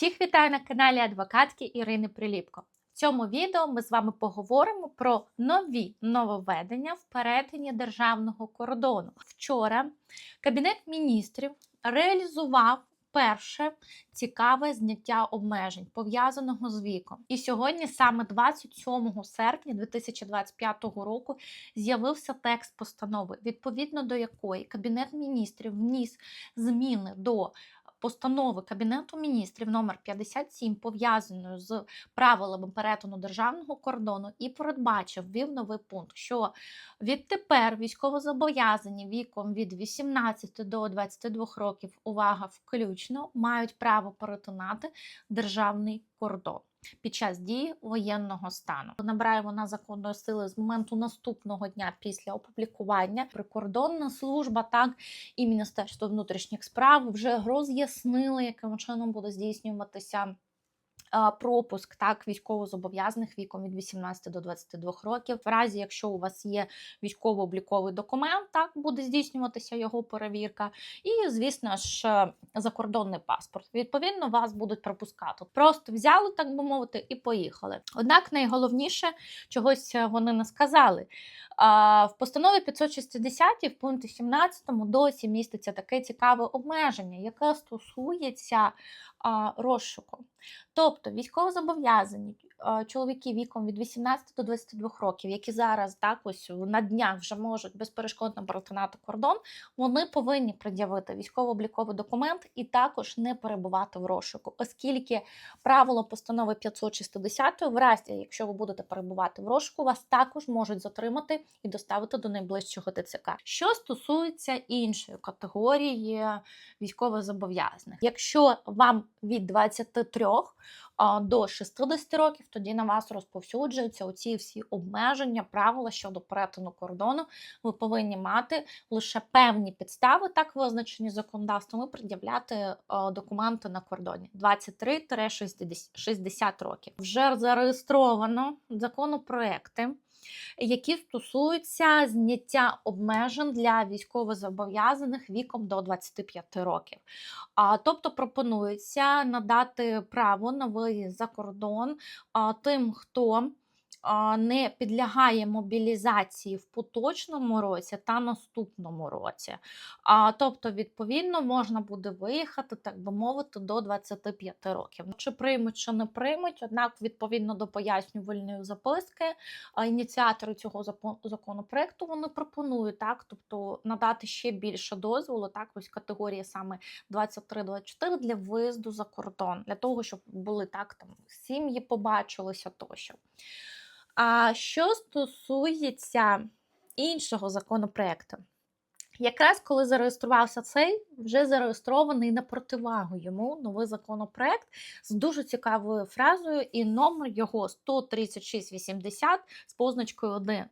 Всіх вітаю на каналі адвокатки Ірини Приліпко. В цьому відео ми з вами поговоримо про нові нововведення в перетині державного кордону. Вчора Кабінет міністрів реалізував перше цікаве зняття обмежень, пов'язаного з віком. І сьогодні, саме 27 серпня 2025 року, з'явився текст постанови, відповідно до якої Кабінет міністрів вніс зміни до постанови Кабінету міністрів номер 57 пов'язаною з правилами перетину державного кордону і передбачив ввів новий пункт, що відтепер військовозобов'язані віком від 18 до 22 років, увага, включно, мають право перетинати державний кордон. Під час дії воєнного стану набирає вона законної сили з моменту наступного дня після опублікування. Прикордонна служба так і Міністерство внутрішніх справ вже роз'яснили, яким чином буде здійснюватися. Пропуск так військовозобов'язаних віком від 18 до 22 років. В разі, якщо у вас є військово-обліковий документ, так буде здійснюватися його перевірка. І, звісно ж, закордонний паспорт. Відповідно, вас будуть пропускати. Просто взяли, так би мовити, і поїхали. Однак найголовніше чогось вони не сказали. В постанові 560 в пункті 17 досі міститься таке цікаве обмеження, яке стосується розшуку. Тобто військовозобов'язані чоловіки віком від 18 до 22 років, які зараз так ось на днях вже можуть безперешкодно перетинати кордон, вони повинні пред'явити військово-обліковий документ і також не перебувати в розшуку, оскільки правило постанови 560 в разі, якщо ви будете перебувати в розшуку, вас також можуть затримати і доставити до найближчого ТЦК. Що стосується іншої категорії військовозобов'язаних, якщо вам від 23 до 60 років, тоді на вас розповсюджуються оці всі обмеження, правила щодо перетину кордону. Ви повинні мати лише певні підстави, так визначені законодавством, і пред'являти документи на кордоні 23-60 років. Вже зареєстровано законопроекти які стосуються зняття обмежень для військовозобов'язаних віком до 25 років. А, Тобто пропонується надати право на виїзд за кордон а, тим, хто не підлягає мобілізації в поточному році та наступному році. А, Тобто, відповідно, можна буде виїхати, так би мовити, до 25 років. Чи приймуть, чи не приймуть, однак, відповідно до пояснювальної записки, ініціатори цього законопроекту вони пропонують так, тобто надати ще більше дозволу, так, ось категорії саме 23-24 для виїзду за кордон, для того, щоб були так там сім'ї побачилися тощо. А що стосується іншого законопроекту, якраз коли зареєструвався цей, вже зареєстрований на противагу йому новий законопроект з дуже цікавою фразою, і номер його 13680 з позначкою 1.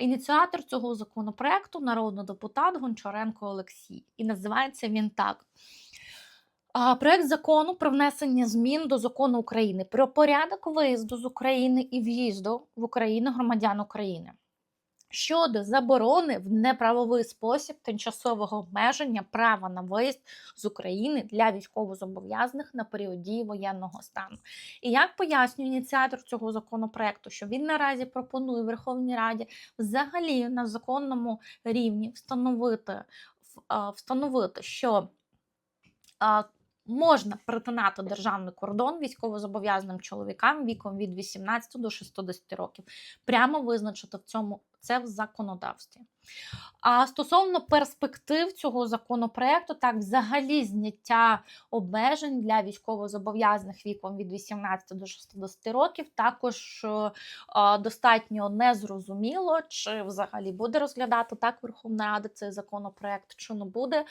Ініціатор цього законопроекту народний депутат Гончаренко Олексій. І називається він так. Проект закону про внесення змін до закону України про порядок виїзду з України і в'їзду в Україну громадян України щодо заборони в неправовий спосіб тимчасового обмеження права на виїзд з України для військовозобов'язаних на період дії воєнного стану. І як пояснює ініціатор цього законопроекту, що він наразі пропонує Верховній Раді взагалі на законному рівні встановити, встановити що можна перетинати державний кордон військовозобов'язаним чоловікам віком від 18 до 60 років. Прямо визначити в цьому це в законодавстві. А стосовно перспектив цього законопроекту, так, взагалі зняття обмежень для військовозобов'язаних віком від 18 до 60 років, також е, достатньо незрозуміло, чи взагалі буде розглядати так Верховна Рада цей законопроект, чи не буде.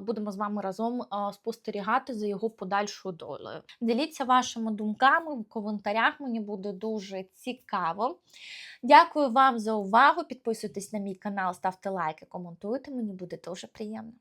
Будемо з вами разом е, спостерігати за його подальшою долею. Діліться вашими думками в коментарях, мені буде дуже цікаво. Дякую вам за увагу. Підписуйтесь на мій канал, ставте лайки, коментуйте, мені буде дуже приємно.